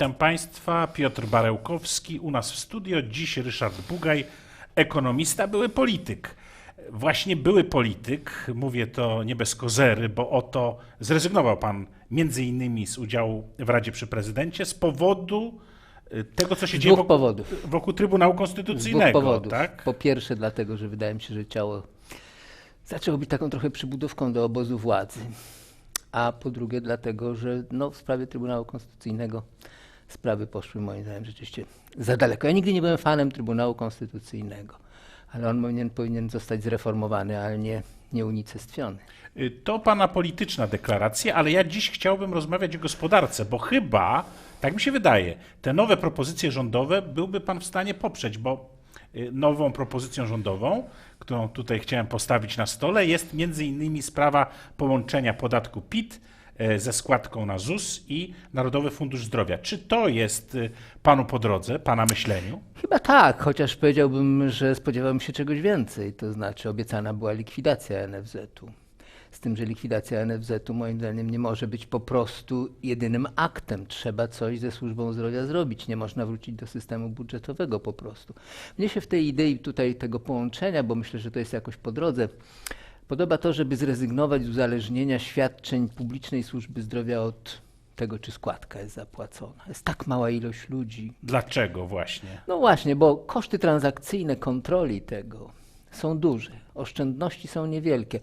Witam Państwa, Piotr Barełkowski, u nas w studio. Dziś Ryszard Bugaj, ekonomista, były polityk. Właśnie były polityk, mówię to nie bez kozery, bo oto zrezygnował Pan między innymi z udziału w Radzie przy Prezydencie z powodu y, tego, co się dzieje wokół, powodów. wokół Trybunału Z dwóch Konstytucyjnego. powodów. Tak? Po pierwsze dlatego, że wydaje mi się, że ciało zaczęło być taką trochę przybudówką do obozu władzy. A po drugie dlatego, że no, w sprawie Trybunału Konstytucyjnego sprawy poszły moim zdaniem rzeczywiście za daleko. Ja nigdy nie byłem fanem Trybunału Konstytucyjnego, ale on powinien, powinien zostać zreformowany, ale nie, nie unicestwiony. Y, To pana polityczna deklaracja, ale ja dziś chciałbym rozmawiać o gospodarce, bo chyba, tak mi się wydaje, te nowe propozycje rządowe byłby pan w stanie poprzeć, bo y, nową propozycją rządową, którą tutaj chciałem postawić na stole, jest między innymi sprawa połączenia podatku PIT ze składką na ZUS i Narodowy Fundusz Zdrowia. Czy to jest y, panu po drodze, pana myśleniu? Chyba tak, chociaż powiedziałbym, że spodziewałem się czegoś więcej. To znaczy, obiecana była likwidacja NFZ-u. Z tym, że likwidacja NFZ-u moim zdaniem nie może być po prostu jedynym aktem. Trzeba coś ze służbą zdrowia zrobić. Nie można wrócić do systemu budżetowego po prostu. Mnie się w tej idei tutaj tego połączenia, bo myślę, że to jest jakoś po drodze, podoba to, żeby zrezygnować z uzależnienia świadczeń publicznej służby zdrowia od tego, czy składka jest zapłacona. Jest tak mała ilość ludzi, Dlaczego właśnie? no właśnie, bo koszty transakcyjne kontroli tego są duże, oszczędności są niewielkie.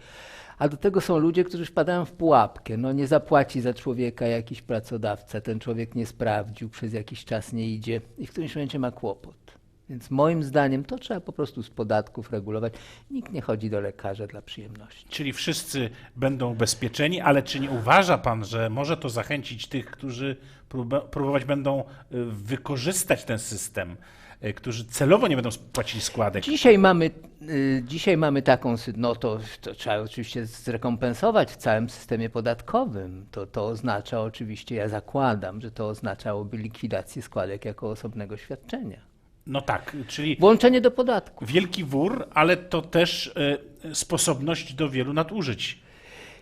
A do tego są ludzie, którzy wpadają w pułapkę. No nie zapłaci za człowieka jakiś pracodawca, ten człowiek nie sprawdził, przez jakiś czas nie idzie i w którymś momencie ma kłopot. Więc moim zdaniem to trzeba po prostu z podatków regulować. Nikt nie chodzi do lekarza dla przyjemności. Czyli wszyscy będą ubezpieczeni, ale czy nie uważa pan, że może to zachęcić tych, którzy próbować będą y, wykorzystać ten system, y, którzy celowo nie będą płacili składek? Dzisiaj mamy, y, dzisiaj mamy taką sytuację, no to, to trzeba oczywiście zrekompensować w całym systemie podatkowym. To, to oznacza oczywiście, ja zakładam, że to oznaczałoby likwidację składek jako osobnego świadczenia. No tak, czyli Włączenie do podatku. wielki wór, ale to też y, sposobność do wielu nadużyć.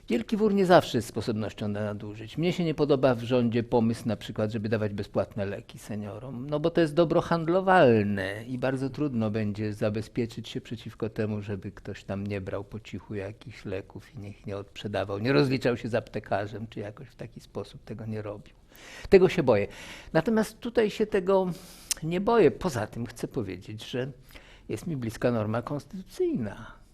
Wielki wór nie zawsze jest sposobnością do nadużyć. Mnie się nie podoba w rządzie pomysł na przykład, żeby dawać bezpłatne leki seniorom, no bo to jest dobro handlowalne i bardzo trudno będzie zabezpieczyć się przeciwko temu, żeby ktoś tam nie brał po cichu jakichś leków i niech nie odprzedawał, nie rozliczał się z aptekarzem, czy jakoś w taki sposób tego nie robił. Tego się boję. Natomiast tutaj się tego nie boję. Poza tym chcę powiedzieć, że jest mi bliska norma konstytucyjna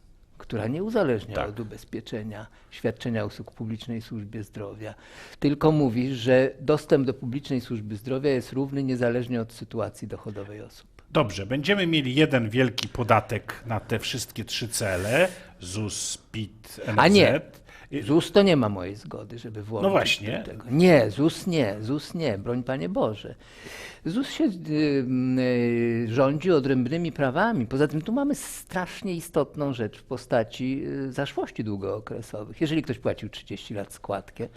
która nie uzależnia Tak. od ubezpieczenia świadczenia usług publicznej służbie zdrowia, tylko mówi, że dostęp do publicznej służby zdrowia jest równy niezależnie od sytuacji dochodowej osób. Dobrze, będziemy mieli jeden wielki podatek na te wszystkie trzy cele, ZUS, PIT, NFZ. A nie. ZUS to nie ma mojej zgody, żeby włączyć No właśnie. do tego. Nie, ZUS nie, ZUS nie, broń Panie Boże. ZUS się y, y, rządzi odrębnymi prawami. Poza tym tu mamy strasznie istotną rzecz w postaci y, zaszłości długookresowych. Jeżeli ktoś płacił 30 lat składkę,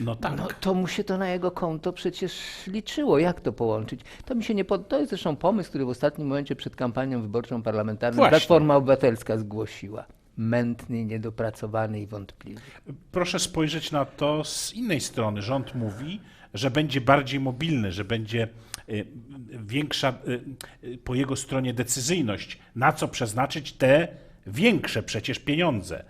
No tak. No to mu się to na jego konto przecież liczyło. Jak to połączyć? To mi się nie pod... To jest zresztą pomysł, który w ostatnim momencie przed kampanią wyborczą parlamentarną Właśnie. Platforma Obywatelska zgłosiła. Mętny, niedopracowany i wątpliwy. Proszę spojrzeć na to z innej strony. Rząd mówi, że będzie bardziej mobilny, że będzie y, większa y, y, po jego stronie decyzyjność, na co przeznaczyć te większe przecież pieniądze.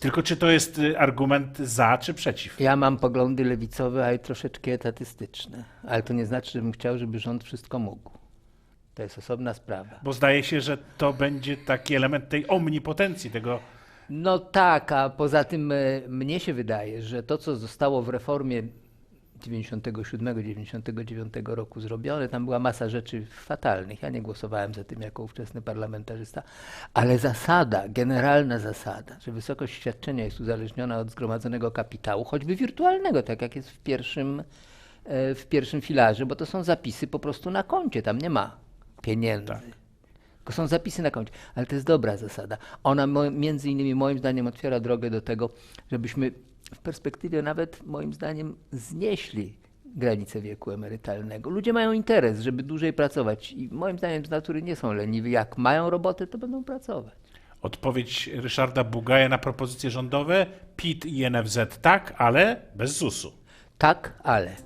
Tylko czy to jest argument za czy przeciw? Ja mam poglądy lewicowe, a i troszeczkę etatystyczne. Ale to nie znaczy, żebym chciał, żeby rząd wszystko mógł. To jest osobna sprawa. Bo zdaje się, że to będzie taki element tej omnipotencji, tego No tak, a poza tym e, mnie się wydaje, że to, co zostało w reformie 97-99 roku zrobione, tam była masa rzeczy fatalnych. Ja nie głosowałem za tym jako ówczesny parlamentarzysta, ale zasada, generalna zasada, że wysokość świadczenia jest uzależniona od zgromadzonego kapitału, choćby wirtualnego, tak jak jest w pierwszym, e, w pierwszym filarze, bo to są zapisy po prostu na koncie, tam nie ma pieniędzy. Tylko są zapisy na koncie. Ale to jest dobra zasada. Ona między innymi moim zdaniem otwiera drogę do tego, żebyśmy w perspektywie nawet moim zdaniem znieśli granicę wieku emerytalnego. Ludzie mają interes, żeby dłużej pracować i moim zdaniem z natury nie są leniwi. Jak mają robotę, to będą pracować. odpowiedź Ryszarda Bugaja na propozycje rządowe, PIT i NFZ tak, ale bez ZUS-u. Tak, ale.